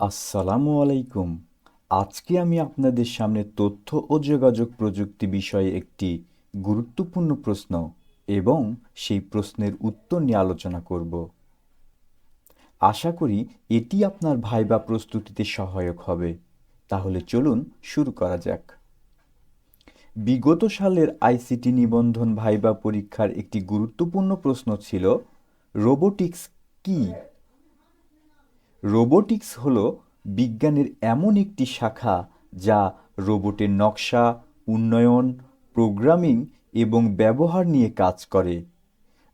আসসালামু আলাইকুম। আজকে আমি আপনাদের সামনে তথ্য ও যোগাযোগ প্রযুক্তি বিষয়ে একটি গুরুত্বপূর্ণ প্রশ্ন এবং সেই প্রশ্নের উত্তর নিয়ে আলোচনা করব। আশা করি এটি আপনার ভাইবা প্রস্তুতিতে সহায়ক হবে। তাহলে চলুন শুরু করা যাক। বিগত সালের আইসিটি নিবন্ধন ভাইবা পরীক্ষার একটি গুরুত্বপূর্ণ প্রশ্ন ছিল, রোবোটিক্স কী? রোবোটিক্স হল বিজ্ঞানের এমন একটি শাখা যা রোবটের নকশা, উন্নয়ন, প্রোগ্রামিং এবং ব্যবহার নিয়ে কাজ করে।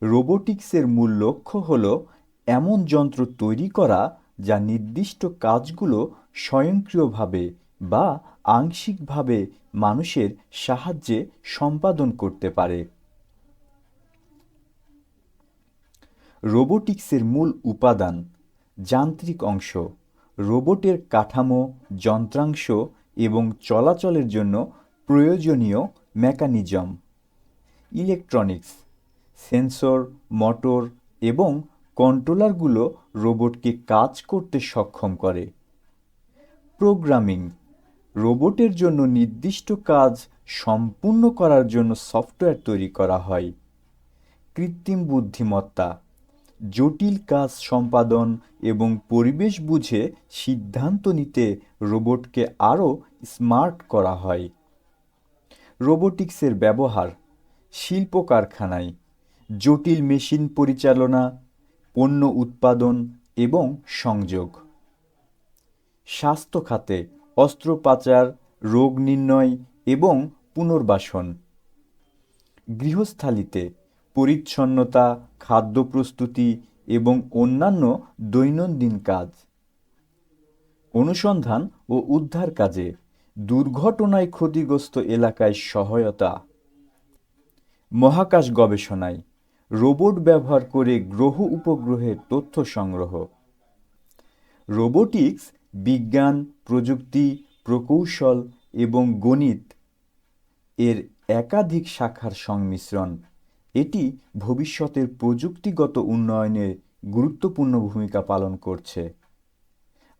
রোবোটিক্সের মূল লক্ষ্য হল এমন যন্ত্র তৈরি করা যা নির্দিষ্ট কাজগুলো স্বয়ংক্রিয়ভাবে বা আংশিকভাবে মানুষের সাহায্যে সম্পাদন করতে পারে। রোবোটিক্সের মূল উপাদান যান্ত্রিক অংশ, রোবটের কাঠামো, যন্ত্রাংশ এবং চলাচলের জন্য প্রয়োজনীয় মেকানিজম। ইলেকট্রনিক্স, সেন্সর, মোটর এবং কন্ট্রোলারগুলো রোবটকে কাজ করতে সক্ষম করে। প্রোগ্রামিং, রোবটের জন্য নির্দিষ্ট কাজ সম্পূর্ণ করার জন্য সফটওয়্যার তৈরি করা হয়। কৃত্রিম বুদ্ধিমত্তা জটিল কাজ সম্পাদন এবং পরিবেশ বুঝে সিদ্ধান্ত নিতে রোবটকে আরও স্মার্ট করা হয়। রোবোটিক্সের ব্যবহার শিল্প কারখানায় জটিল মেশিন পরিচালনা, পণ্য উৎপাদন এবং সংযোগ। স্বাস্থ্য খাতে অস্ত্রোপচার, রোগ নির্ণয় এবং পুনর্বাসন। গৃহস্থালিতে পরিচ্ছন্নতা, খাদ্য প্রস্তুতি এবং অন্যান্য দৈনন্দিন কাজ। অনুসন্ধান ও উদ্ধার কাজে দুর্ঘটনায় ক্ষতিগ্রস্ত এলাকায় সহায়তা। মহাকাশ গবেষণায় রোবট ব্যবহার করে গ্রহ উপগ্রহের তথ্য সংগ্রহ। রোবোটিক্স, বিজ্ঞান, প্রযুক্তি, প্রকৌশল এবং গণিত এর একাধিক শাখার সংমিশ্রণ। এটি ভবিষ্যতের প্রযুক্তিগত উন্নয়নে গুরুত্বপূর্ণ ভূমিকা পালন করছে।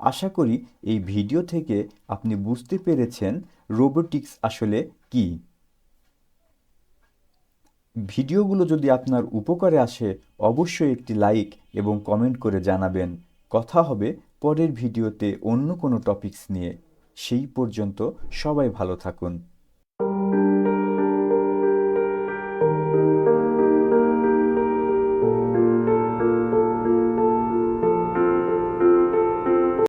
আশা করি এই ভিডিও থেকে আপনি বুঝতে পেরেছেন রোবোটিক্স আসলে কি। ভিডিওগুলো যদি আপনার উপকারে আসে, অবশ্যই একটি লাইক এবং কমেন্ট করে জানাবেন। কথা হবে পরের ভিডিওতে অন্য কোনো টপিকস নিয়ে। সেই পর্যন্ত সবাই ভালো থাকুন।